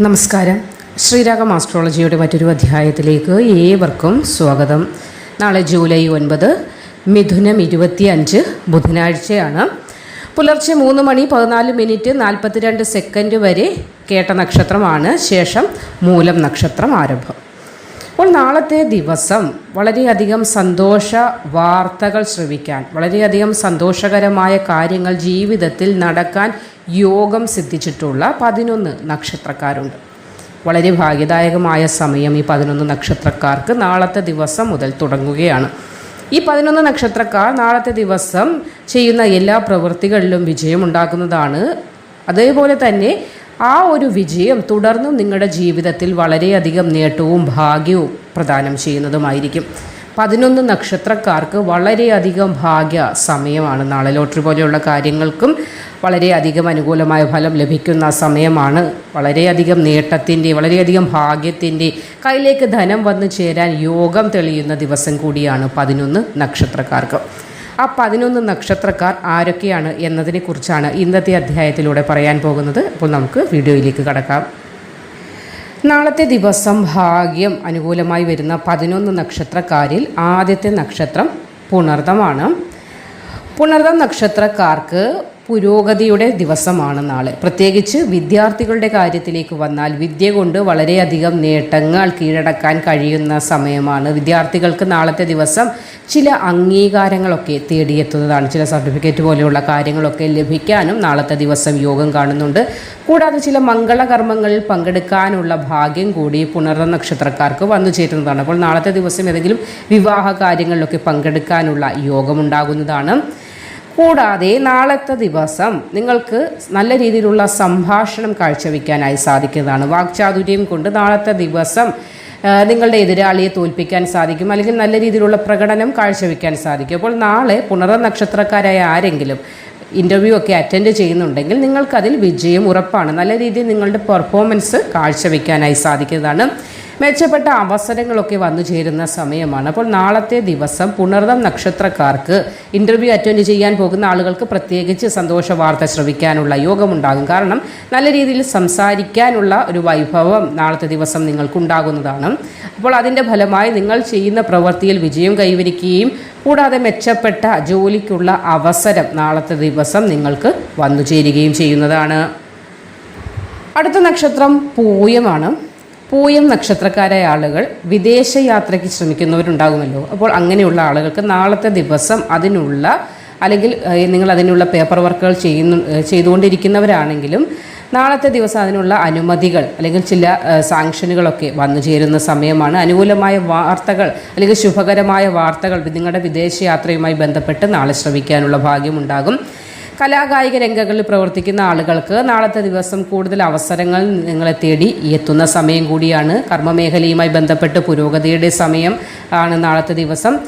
നമസ്കാരം. ശ്രീരാഗം ആസ്ട്രോളജിയുടെ മറ്റൊരു അധ്യായത്തിലേക്ക് ഏവർക്കും സ്വാഗതം. നാളെ ജൂലൈ ഒൻപത് മിഥുനം ഇരുപത്തി അഞ്ച് ബുധനാഴ്ചയാണ്. പുലർച്ചെ മൂന്ന് മണി പതിനാല് മിനിറ്റ് നാൽപ്പത്തിരണ്ട് സെക്കൻഡ് വരെ കേട്ട നക്ഷത്രമാണ് ശേഷം മൂലം നക്ഷത്രം ആരംഭം. അപ്പോൾ നാളത്തെ ദിവസം വളരെയധികം സന്തോഷ വാർത്തകൾ ശ്രവിക്കാൻ വളരെയധികം സന്തോഷകരമായ കാര്യങ്ങൾ ജീവിതത്തിൽ നടക്കാൻ യോഗം സിദ്ധിച്ചിട്ടുള്ള പതിനൊന്ന് നക്ഷത്രക്കാരുണ്ട്. വളരെ ഭാഗ്യദായകമായ സമയം ഈ പതിനൊന്ന് നക്ഷത്രക്കാർക്ക് നാളത്തെ ദിവസം മുതൽ തുടങ്ങുകയാണ്. ഈ പതിനൊന്ന് നക്ഷത്രക്കാർ നാളത്തെ ദിവസം ചെയ്യുന്ന എല്ലാ പ്രവൃത്തികളിലും വിജയമുണ്ടാക്കുന്നതാണ് അതേപോലെ തന്നെ ആ ഒരു വിജയം തുടർന്നും നിങ്ങളുടെ ജീവിതത്തിൽ വളരെയധികം നേട്ടവും ഭാഗ്യവും പ്രദാനം ചെയ്യുന്നതുമായിരിക്കും. പതിനൊന്ന് നക്ഷത്രക്കാർക്ക് വളരെയധികം ഭാഗ്യ സമയമാണ്. നാളെ ലോട്ടറി പോലെയുള്ള കാര്യങ്ങൾക്കും വളരെയധികം അനുകൂലമായ ഫലം ലഭിക്കുന്ന സമയമാണ്. വളരെയധികം നേട്ടത്തിന്റെ വളരെയധികം ഭാഗ്യത്തിന്റെ കയ്യിലേക്ക് ധനം വന്നു ചേരാൻ യോഗം തെളിയുന്ന ദിവസം കൂടിയാണ് പതിനൊന്ന് നക്ഷത്രക്കാർക്ക്. ആ പതിനൊന്ന് നക്ഷത്രക്കാർ ആരൊക്കെയാണ് എന്നതിനെക്കുറിച്ചാണ് ഇന്നത്തെ അധ്യായത്തിലൂടെ പറയാൻ പോകുന്നത്. അപ്പോൾ നമുക്ക് വീഡിയോയിലേക്ക് കടക്കാം. നാളത്തെ ദിവസം ഭാഗ്യം അനുകൂലമായി വരുന്ന പതിനൊന്ന് നക്ഷത്രക്കാരിൽ ആദ്യത്തെ നക്ഷത്രം പുണർദമാണ്. പുണർദം നക്ഷത്രക്കാർക്ക് പുരോഗതിയുടെ ദിവസമാണ് നാളെ. പ്രത്യേകിച്ച് വിദ്യാർത്ഥികളുടെ കാര്യത്തിലേക്ക് വന്നാൽ വിദ്യ കൊണ്ട് വളരെയധികം നേട്ടങ്ങൾ കീഴടക്കാൻ കഴിയുന്ന സമയമാണ്. വിദ്യാർത്ഥികൾക്ക് നാളത്തെ ദിവസം ചില അംഗീകാരങ്ങളൊക്കെ തേടിയെത്തുന്നതാണ്. ചില സർട്ടിഫിക്കറ്റ് പോലെയുള്ള കാര്യങ്ങളൊക്കെ ലഭിക്കാനും നാളത്തെ ദിവസം യോഗം കാണുന്നുണ്ട്. കൂടാതെ ചില മംഗളകർമ്മങ്ങളിൽ പങ്കെടുക്കാനുള്ള ഭാഗ്യം കൂടി പുണർന്ന നക്ഷത്രക്കാർക്ക് വന്നു ചേരുന്നതാണ്. അപ്പോൾ നാളത്തെ ദിവസം ഏതെങ്കിലും വിവാഹ കാര്യങ്ങളിലൊക്കെ പങ്കെടുക്കാനുള്ള യോഗമുണ്ടാകുന്നതാണ് കൂടാതെ നാളത്തെ ദിവസം നിങ്ങൾക്ക് നല്ല രീതിയിലുള്ള സംഭാഷണം കാഴ്ചവെക്കാനായി സാധിക്കുന്നതാണ്. വാക്ചാതുര്യം കൊണ്ട് നാളത്തെ ദിവസം നിങ്ങളുടെ എതിരാളിയെ തോൽപ്പിക്കാൻ സാധിക്കും. അല്ലെങ്കിൽ നല്ല രീതിയിലുള്ള പ്രകടനം കാഴ്ചവെക്കാൻ സാധിക്കും. അപ്പോൾ നാളെ പുണറ നക്ഷത്രക്കാരായ ആരെങ്കിലും ഇന്റർവ്യൂ ഒക്കെ അറ്റൻഡ് ചെയ്യുന്നുണ്ടെങ്കിൽ നിങ്ങൾക്കതിൽ വിജയം ഉറപ്പാണ്. നല്ല രീതിയിൽ നിങ്ങളുടെ പെർഫോമൻസ് കാഴ്ചവെക്കാനായി സാധിക്കുന്നതാണ്. മെച്ചപ്പെട്ട അവസരങ്ങളൊക്കെ വന്നു ചേരുന്ന സമയമാണ്. അപ്പോൾ നാളത്തെ ദിവസം പുണർദം നക്ഷത്രക്കാർക്ക് ഇന്റർവ്യൂ അറ്റൻഡ് ചെയ്യാൻ പോകുന്ന ആളുകൾക്ക് പ്രത്യേകിച്ച് സന്തോഷ വാർത്ത ശ്രവിക്കാനുള്ള യോഗമുണ്ടാകും. കാരണം നല്ല രീതിയിൽ സംസാരിക്കാനുള്ള ഒരു വൈഭവം നാളത്തെ ദിവസം നിങ്ങൾക്കുണ്ടാകുന്നതാണ്. അപ്പോൾ അതിന്റെ ഫലമായി നിങ്ങൾ ചെയ്യുന്ന പ്രവൃത്തിയിൽ വിജയം കൈവരിക്കുകയും കൂടാതെ മെച്ചപ്പെട്ട ജോലിക്കുള്ള അവസരം നാളത്തെ ദിവസം നിങ്ങൾക്ക് വന്നു ചേരുകയും ചെയ്യുന്നതാണ്. അടുത്ത നക്ഷത്രം പൂയമാണ്. പൂയം നക്ഷത്രക്കാരായ ആളുകൾ വിദേശ യാത്രയ്ക്ക് ശ്രമിക്കുന്നവരുണ്ടാകുമല്ലോ. അപ്പോൾ അങ്ങനെയുള്ള ആളുകൾക്ക് നാളത്തെ ദിവസം അതിനുള്ള അല്ലെങ്കിൽ നിങ്ങൾ അതിനുള്ള പേപ്പർ വർക്കുകൾ ചെയ്യുന്നു ചെയ്തുകൊണ്ടിരിക്കുന്നവരാണെങ്കിലും നാളത്തെ ദിവസം അതിനുള്ള അനുമതികൾ അല്ലെങ്കിൽ ചില സാങ്ഷനുകളൊക്കെ വന്നു ചേരുന്ന സമയമാണ്. അനുകൂലമായ വാർത്തകൾ അല്ലെങ്കിൽ ശുഭകരമായ വാർത്തകൾ നിങ്ങളുടെ വിദേശയാത്രയുമായി ബന്ധപ്പെട്ട് നാളെ ശ്രമിക്കാനുള്ള ഭാഗ്യമുണ്ടാകും കലാകായിക രംഗങ്ങളിൽ പ്രവർത്തിക്കുന്ന ആളുകൾക്ക് നാളത്തെ ദിവസം കൂടുതൽ അവസരങ്ങൾ നിങ്ങളെ തേടി എത്തുന്ന സമയം കൂടിയാണ്. കർമ്മമേഖലയുമായി ബന്ധപ്പെട്ട് പുരോഗതിയുടെ സമയം ആണ് നാളത്തെ ദിവസം.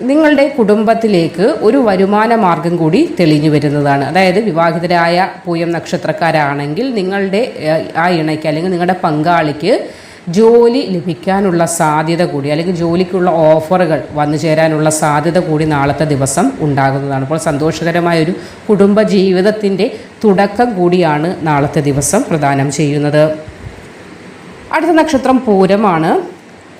നിങ്ങളുടെ കുടുംബത്തിലേക്ക് ഒരു വരുമാന മാർഗം കൂടി തെളിഞ്ഞു വരുന്നതാണ്. അതായത് വിവാഹിതരായ പൂയം നക്ഷത്രക്കാരാണെങ്കിൽ നിങ്ങളുടെ ആ ഇണയ്ക്ക് അല്ലെങ്കിൽ നിങ്ങളുടെ പങ്കാളിക്ക് ജോലി ലഭിക്കാനുള്ള സാധ്യത കൂടി അല്ലെങ്കിൽ ജോലിക്കുള്ള ഓഫറുകൾ വന്നു ചേരാനുള്ള സാധ്യത കൂടി നാളത്തെ ദിവസം ഉണ്ടാകുന്നതാണ്. അപ്പോൾ സന്തോഷകരമായ ഒരു കുടുംബ ജീവിതത്തിന്റെ തുടക്കം കൂടിയാണ് നാളത്തെ ദിവസം പ്രദാനം ചെയ്യുന്നത്. അടുത്ത നക്ഷത്രം പൂരമാണ്.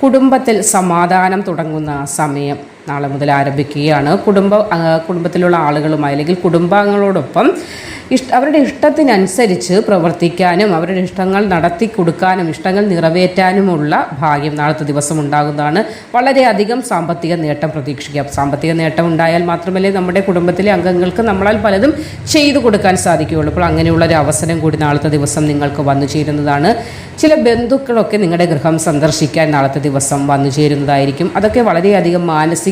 കുടുംബത്തിൽ സമാധാനം തുടങ്ങുന്ന സമയം. നാളെ മുതൽ ആരംഭിക്കുകയാണ്. കുടുംബ കുടുംബത്തിലുള്ള ആളുകളുമായി അല്ലെങ്കിൽ കുടുംബാംഗങ്ങളോടൊപ്പം ഇഷ്ട അവരുടെ ഇഷ്ടത്തിനനുസരിച്ച് പ്രവർത്തിക്കാനും അവരുടെ ഇഷ്ടങ്ങൾ നടത്തി കൊടുക്കാനും ഇഷ്ടങ്ങൾ നിറവേറ്റാനുമുള്ള ഭാഗ്യം നാളത്തെ ദിവസം ഉണ്ടാകുന്നതാണ്. വളരെയധികം സാമ്പത്തിക നേട്ടം പ്രതീക്ഷിക്കാം സാമ്പത്തിക നേട്ടം ഉണ്ടായാൽ മാത്രമല്ലേ നമ്മുടെ കുടുംബത്തിലെ അംഗങ്ങൾക്ക് നമ്മളാൽ പലതും ചെയ്തു കൊടുക്കാൻ സാധിക്കുകയുള്ളൂ. അപ്പോൾ അങ്ങനെയുള്ള ഒരു അവസരം കൂടി നാളത്തെ ദിവസം നിങ്ങൾക്ക് വന്നു ചേരുന്നതാണ്. ചില ബന്ധുക്കളൊക്കെ നിങ്ങളുടെ ഗൃഹം സന്ദർശിക്കാൻ നാളത്തെ ദിവസം വന്നു ചേരുന്നതായിരിക്കും. അതൊക്കെ വളരെയധികം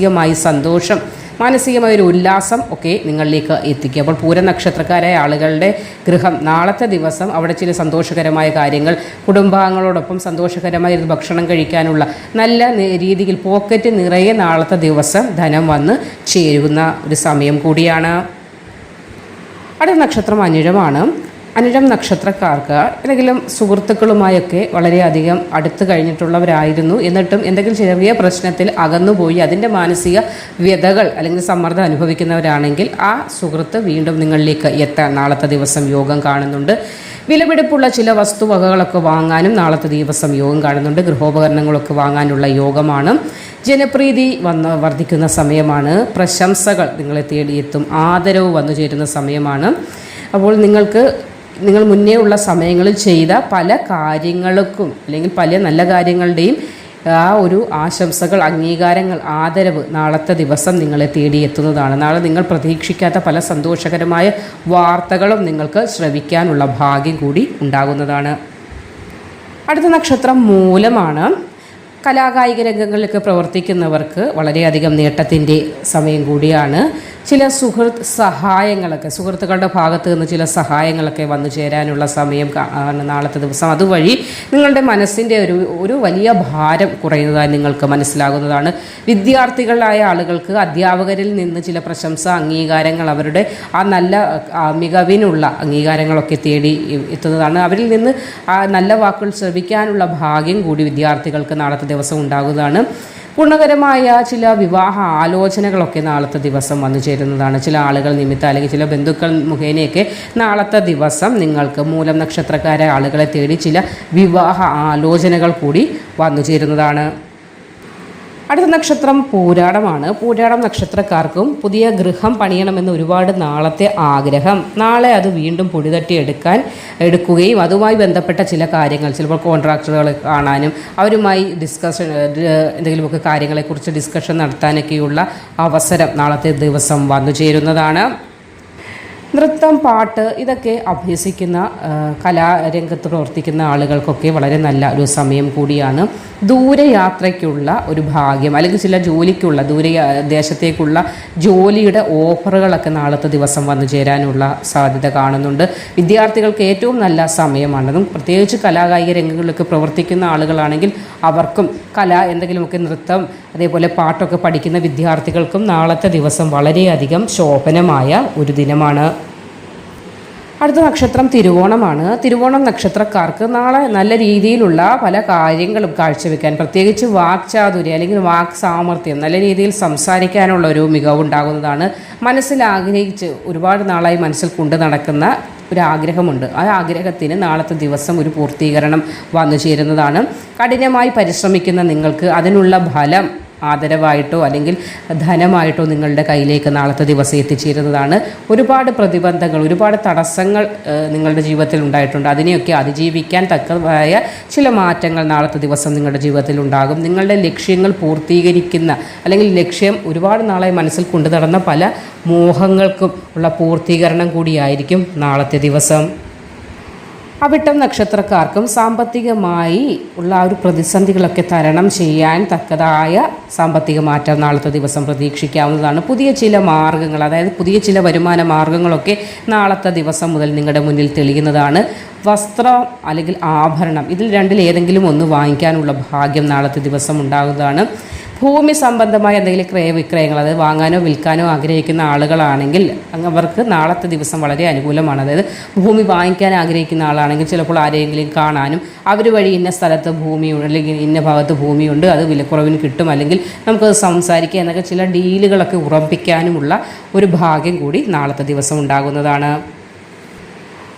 മാനസികമായി സന്തോഷം മാനസികമായ ഒരു ഉല്ലാസം ഒക്കെ നിങ്ങളിലേക്ക് എത്തിക്കുക അപ്പോൾ പൂര നക്ഷത്രക്കാരായ ആളുകളുടെ ഗൃഹം നാളത്തെ ദിവസം അവിടെ ചില സന്തോഷകരമായ കാര്യങ്ങൾ കുടുംബാംഗങ്ങളോടൊപ്പം സന്തോഷകരമായ ഒരു ഭക്ഷണം കഴിക്കാനുള്ള നല്ല രീതിയിൽ പോക്കറ്റ് നിറയെ നാളത്തെ ദിവസം ധനം വന്ന് ചേരുന്ന ഒരു സമയം കൂടിയാണ്. അടുത്ത നക്ഷത്രം അനിഴമാണ്. അനിഴം നക്ഷത്രക്കാർക്ക് ഏതെങ്കിലും സുഹൃത്തുക്കളുമായൊക്കെ വളരെയധികം അടുത്ത് കഴിഞ്ഞിട്ടുള്ളവരായിരുന്നു. എന്നിട്ടും എന്തെങ്കിലും ചെറിയ പ്രശ്നത്തിൽ അകന്നുപോയി അതിന്റെ മാനസിക വ്യതകൾ അല്ലെങ്കിൽ സമ്മർദ്ദം അനുഭവിക്കുന്നവരാണെങ്കിൽ ആ സുഹൃത്ത് വീണ്ടും നിങ്ങളിലേക്ക് എത്താൻ നാളത്തെ ദിവസം യോഗം കാണുന്നുണ്ട്. വിലപിടിപ്പുള്ള ചില വസ്തുവകകളൊക്കെ വാങ്ങാനും നാളത്തെ ദിവസം യോഗം കാണുന്നുണ്ട്. ഗൃഹോപകരണങ്ങളൊക്കെ വാങ്ങാനുള്ള യോഗമാണ്. ജനപ്രീതി വന്ന് വർദ്ധിക്കുന്ന സമയമാണ്. പ്രശംസകൾ നിങ്ങളെ തേടിയെത്തും. ആദരവ് വന്നു ചേരുന്ന സമയമാണ്. അപ്പോൾ നിങ്ങൾക്ക് നിങ്ങൾ മുന്നേ ഉള്ള സമയങ്ങളിൽ ചെയ്ത പല കാര്യങ്ങൾക്കും അല്ലെങ്കിൽ പല നല്ല കാര്യങ്ങളുടെയും ആ ഒരു ആശംസകൾ അംഗീകാരങ്ങൾ ആദരവ് നാളത്തെ ദിവസം നിങ്ങളെ തേടിയെത്തുന്നതാണ് നാളെ നിങ്ങൾ പ്രതീക്ഷിക്കാത്ത പല സന്തോഷകരമായ വാർത്തകളും നിങ്ങൾക്ക് ശ്രവിക്കാനുള്ള ഭാഗ്യം കൂടി ഉണ്ടാകുന്നതാണ്. അടുത്ത നക്ഷത്രം മൂലമാണ് കലാകായിക രംഗങ്ങളിലൊക്കെ പ്രവർത്തിക്കുന്നവർക്ക് വളരെയധികം നേട്ടത്തിന്റെ സമയം കൂടിയാണ്. ചില സുഹൃത്ത് സഹായങ്ങളൊക്കെ സുഹൃത്തുക്കളുടെ ഭാഗത്ത് നിന്ന് ചില സഹായങ്ങളൊക്കെ വന്നു ചേരാനുള്ള സമയം നാളത്തെ ദിവസം. അതുവഴി നിങ്ങളുടെ മനസ്സിന്റെ ഒരു ഒരു വലിയ ഭാരം കുറയുന്നതായി നിങ്ങൾക്ക് മനസ്സിലാകുന്നതാണ്. വിദ്യാർത്ഥികളായ ആളുകൾക്ക് അധ്യാപകരിൽ നിന്ന് ചില പ്രശംസ അംഗീകാരങ്ങൾ അവരുടെ ആ നല്ല മികവിനുള്ള അംഗീകാരങ്ങളൊക്കെ തേടി എത്തുന്നതാണ്. അവരിൽ നിന്ന് ആ നല്ല വാക്കുകൾ ശ്രവിക്കാനുള്ള ഭാഗ്യം കൂടി വിദ്യാർത്ഥികൾക്ക് നാളത്തെ ദിവസം ഉണ്ടാകുന്നതാണ്. ഗുണകരമായ ചില വിവാഹ ആലോചനകളൊക്കെ നാളത്തെ ദിവസം വന്നു ചേരുന്നതാണ്. ചില ആളുകൾ നിമിത്തം അല്ലെങ്കിൽ ചില ബന്ധുക്കൾ മുഖേനയൊക്കെ നാളത്തെ ദിവസം നിങ്ങൾക്ക് മൂലം നക്ഷത്രക്കാരായ ആളുകളെ തേടി ചില വിവാഹ ആലോചനകൾ കൂടി വന്നു ചേരുന്നതാണ്. അടുത്ത നക്ഷത്രം പൂരാടമാണ്. പൂരാടം നക്ഷത്രക്കാർക്കും പുതിയ ഗൃഹം പണിയണമെന്ന് ഒരുപാട് നാളത്തെ ആഗ്രഹം. നാളെ അത് വീണ്ടും പൊടിതട്ടി എടുക്കാൻ എടുക്കുകയും അതുമായി ബന്ധപ്പെട്ട ചില കാര്യങ്ങൾ ചിലപ്പോൾ കോൺട്രാക്ടറുകൾ കാണാനും അവരുമായി ഡിസ്കഷൻ എന്തെങ്കിലുമൊക്കെ കാര്യങ്ങളെക്കുറിച്ച് ഡിസ്കഷൻ നടത്താനൊക്കെയുള്ള അവസരം നാളത്തെ ദിവസം വന്നു ചേരുന്നതാണ് നൃത്തം പാട്ട് ഇതൊക്കെ അഭ്യസിക്കുന്ന കലാരംഗത്ത് പ്രവർത്തിക്കുന്ന ആളുകൾക്കൊക്കെ വളരെ നല്ല ഒരു സമയം കൂടിയാണ് ദൂരയാത്രയ്ക്കുള്ള ഒരു ഭാഗ്യം. അല്ലെങ്കിൽ ചില ജോലിക്കുള്ള ദൂര ദേശത്തേക്കുള്ള ജോലിയുടെ ഓഫറുകളൊക്കെ നാളത്തെ ദിവസം വന്നു ചേരാനുള്ള സാധ്യത കാണുന്നുണ്ട്. വിദ്യാർത്ഥികൾക്ക് ഏറ്റവും നല്ല സമയമാണെന്നും പ്രത്യേകിച്ച് കലാകായിക രംഗങ്ങളിലൊക്കെ പ്രവർത്തിക്കുന്ന ആളുകളാണെങ്കിൽ അവർക്കും കല എന്തെങ്കിലുമൊക്കെ നൃത്തം അതേപോലെ പാട്ടൊക്കെ പഠിക്കുന്ന വിദ്യാർത്ഥികൾക്കും നാളത്തെ ദിവസം വളരെയധികം ശോഭനമായ ഒരു ദിനമാണ്. അടുത്ത നക്ഷത്രം തിരുവോണമാണ്. തിരുവോണം നക്ഷത്രക്കാർക്ക് നാളെ നല്ല രീതിയിലുള്ള പല കാര്യങ്ങളും കാഴ്ചവെക്കാൻ പ്രത്യേകിച്ച് വാക്ചാതുര്യം അല്ലെങ്കിൽ വാക് സാമർഥ്യം നല്ല രീതിയിൽ സംസാരിക്കാനുള്ള ഒരു മികവുണ്ടാകുന്നതാണ്. മനസ്സിൽ ആഗ്രഹിച്ച് ഒരുപാട് നാളായി മനസ്സിൽ കൊണ്ടു നടക്കുന്ന ഒരു ആഗ്രഹമുണ്ട് ആ ആഗ്രഹത്തിന് നാളത്തെ ദിവസം ഒരു പൂർത്തീകരണം വന്നു ചേരുന്നതാണ്. കഠിനമായി പരിശ്രമിക്കുന്ന നിങ്ങൾക്ക് അതിനുള്ള ഫലം ആദരവായിട്ടോ അല്ലെങ്കിൽ ധനമായിട്ടോ നിങ്ങളുടെ കയ്യിലേക്ക് നാളത്തെ ദിവസം എത്തിച്ചേരുന്നതാണ്. ഒരുപാട് പ്രതിബന്ധങ്ങൾ ഒരുപാട് തടസ്സങ്ങൾ നിങ്ങളുടെ ജീവിതത്തിൽ ഉണ്ടായിട്ടുണ്ട്. അതിനെയൊക്കെ അതിജീവിക്കാൻ തക്കതായ ചില മാറ്റങ്ങൾ നാളത്തെ ദിവസം നിങ്ങളുടെ ജീവിതത്തിൽ ഉണ്ടാകും. നിങ്ങളുടെ ലക്ഷ്യങ്ങൾ പൂർത്തീകരിക്കുന്ന അല്ലെങ്കിൽ ലക്ഷ്യം ഒരുപാട് നാളായി മനസ്സിൽ കൊണ്ടു നടന്ന പല മോഹങ്ങൾക്കും ഉള്ള പൂർത്തീകരണം കൂടിയായിരിക്കും നാളത്തെ ദിവസം. അവിട്ടം നക്ഷത്രക്കാർക്കും സാമ്പത്തികമായി ഉള്ള ആ ഒരു പ്രതിസന്ധികളൊക്കെ തരണം ചെയ്യാൻ തക്കതായ സാമ്പത്തിക മാറ്റം നാളത്തെ ദിവസം പ്രതീക്ഷിക്കാവുന്നതാണ്. പുതിയ ചില മാർഗങ്ങൾ അതായത് പുതിയ ചില വരുമാന മാർഗങ്ങളൊക്കെ നാളത്തെ ദിവസം മുതൽ നിങ്ങളുടെ മുന്നിൽ തെളിയുന്നതാണ്. വസ്ത്രം അല്ലെങ്കിൽ ആഭരണം ഇതിൽ രണ്ടിൽ ഏതെങ്കിലും ഒന്ന് വാങ്ങിക്കാനുള്ള ഭാഗ്യം നാളത്തെ ദിവസം ഉണ്ടാകുന്നതാണ്. ഭൂമി സംബന്ധമായ എന്തെങ്കിലും ക്രയവിക്രയങ്ങൾ അതായത് വാങ്ങാനോ വിൽക്കാനോ ആഗ്രഹിക്കുന്ന ആളുകളാണെങ്കിൽ അവർക്ക് നാളത്തെ ദിവസം വളരെ അനുകൂലമാണ്. അതായത് ഭൂമി വാങ്ങിക്കാൻ ആഗ്രഹിക്കുന്ന ആളാണെങ്കിൽ ചിലപ്പോൾ ആരെങ്കിലും കാണാനും അവർ വഴി ഇന്ന സ്ഥലത്ത് ഭൂമിയുണ്ട് അല്ലെങ്കിൽ ഇന്ന ഭാഗത്ത് ഭൂമിയുണ്ട് അത് വിലക്കുറവിന് കിട്ടും അല്ലെങ്കിൽ നമുക്കത് സംസാരിക്കുക എന്നൊക്കെ ചില ഡീലുകളൊക്കെ ഉറപ്പിക്കാനുമുള്ള ഒരു ഭാഗ്യം കൂടി നാളത്തെ ദിവസം ഉണ്ടാകുന്നതാണ്.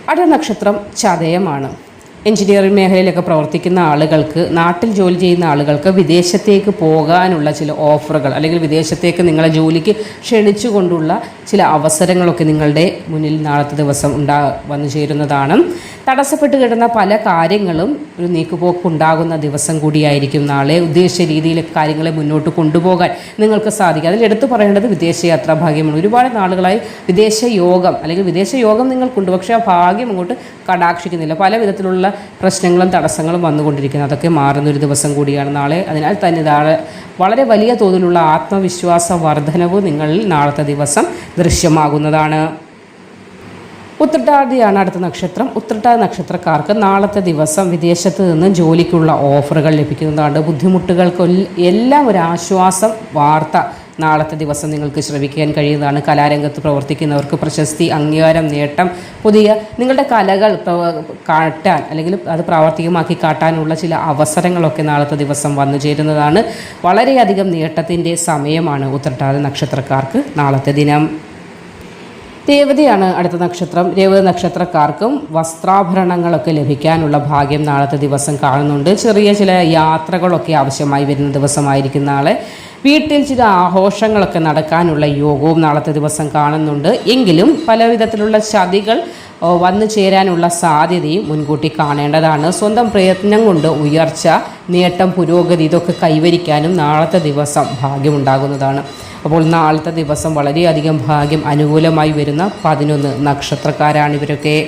അടുത്ത നക്ഷത്രം ചതയമാണ്. എഞ്ചിനീയറിംഗ് മേഖലയിലൊക്കെ പ്രവർത്തിക്കുന്ന ആളുകൾക്ക് നാട്ടിൽ ജോലി ചെയ്യുന്ന ആളുകൾക്ക് വിദേശത്തേക്ക് പോകാനുള്ള ചില ഓഫറുകൾ അല്ലെങ്കിൽ വിദേശത്തേക്ക് നിങ്ങളെ ജോലിക്ക് ക്ഷണിച്ചുകൊണ്ടുള്ള ചില അവസരങ്ങളൊക്കെ നിങ്ങളുടെ മുന്നിൽ നാളത്തെ ദിവസം ഉണ്ടാ വന്നു ചേരുന്നതാണ്. തടസ്സപ്പെട്ട് കിടന്ന പല കാര്യങ്ങളും ഒരു നീക്കുപോക്ക് ഉണ്ടാകുന്ന ദിവസം കൂടിയായിരിക്കും നാളെ. ഉദ്ദേശിച്ച രീതിയിൽ കാര്യങ്ങളെ മുന്നോട്ട് കൊണ്ടുപോകാൻ നിങ്ങൾക്ക് സാധിക്കും. അതിൽ എടുത്തു പറയേണ്ടത് വിദേശയാത്രാ ഭാഗ്യമാണ്. ഒരുപാട് നാളുകളായി വിദേശ യോഗം അല്ലെങ്കിൽ വിദേശ യോഗം നിങ്ങൾക്കുണ്ട് പക്ഷേ ആ ഭാഗ്യം അങ്ങോട്ട് കടാക്ഷിക്കുന്നില്ല. പല വിധത്തിലുള്ള പ്രശ്നങ്ങളും തടസ്സങ്ങളും വന്നുകൊണ്ടിരിക്കുന്നത് അതൊക്കെ മാറുന്നൊരു ദിവസം കൂടിയാണ്. നാളെ അതിനാൽ തന്നെ നാളെ വളരെ വലിയ തോതിലുള്ള ആത്മവിശ്വാസ വർധനവ് നിങ്ങളിൽ നാളത്തെ ദിവസം ദൃശ്യമാകുന്നതാണ്. ഉത്രട്ടാതിയാണ് അടുത്ത നക്ഷത്രം. ഉത്രട്ടാതി നക്ഷത്രക്കാർക്ക് നാളത്തെ ദിവസം വിദേശത്ത് നിന്ന് ജോലിക്കുള്ള ഓഫറുകൾ ലഭിക്കുന്നതാണ്. ബുദ്ധിമുട്ടുകൾക്ക് എല്ലാം ഒരു ആശ്വാസം വാർത്ത നാളത്തെ ദിവസം നിങ്ങൾക്ക് ശ്രമിക്കാൻ കഴിയുന്നതാണ്. കലാരംഗത്ത് പ്രവർത്തിക്കുന്നവർക്ക് പ്രശസ്തി അംഗീകാരം നേട്ടം പുതിയ നിങ്ങളുടെ കലകൾ കാട്ടാൻ അല്ലെങ്കിൽ അത് പ്രാവർത്തികമാക്കി കാട്ടാനുള്ള ചില അവസരങ്ങളൊക്കെ നാളത്തെ ദിവസം വന്നു ചേരുന്നതാണ്. വളരെയധികം നേട്ടത്തിന്റെ സമയമാണ് ഉത്രട്ടാതി നക്ഷത്രക്കാർക്ക് നാളത്തെ ദിനം. രേവതിയാണ് അടുത്ത നക്ഷത്രം. രേവതി നക്ഷത്രക്കാർക്കും വസ്ത്രാഭരണങ്ങളൊക്കെ ലഭിക്കാനുള്ള ഭാഗ്യം നാളത്തെ ദിവസം കാണുന്നുണ്ട്. ചെറിയ ചില യാത്രകളൊക്കെ ആവശ്യമായി വരുന്ന ദിവസമായിരിക്കും നാളെ. വീട്ടിൽ ചില ആഘോഷങ്ങളൊക്കെ നടക്കാനുള്ള യോഗവും നാളത്തെ ദിവസം കാണുന്നുണ്ട്. എങ്കിലും പല ചതികൾ വന്നു ചേരാനുള്ള സാധ്യതയും മുൻകൂട്ടി കാണേണ്ടതാണ്. സ്വന്തം പ്രയത്നം കൊണ്ട് ഉയർച്ച നേട്ടം പുരോഗതി ഇതൊക്കെ കൈവരിക്കാനും നാളത്തെ ദിവസം ഭാഗ്യമുണ്ടാകുന്നതാണ്. അപ്പോൾ നാളത്തെ ദിവസം വളരെയധികം ഭാഗ്യം അനുകൂലമായി വരുന്ന പതിനൊന്ന് നക്ഷത്രക്കാരാണ് ഇവരൊക്കെ.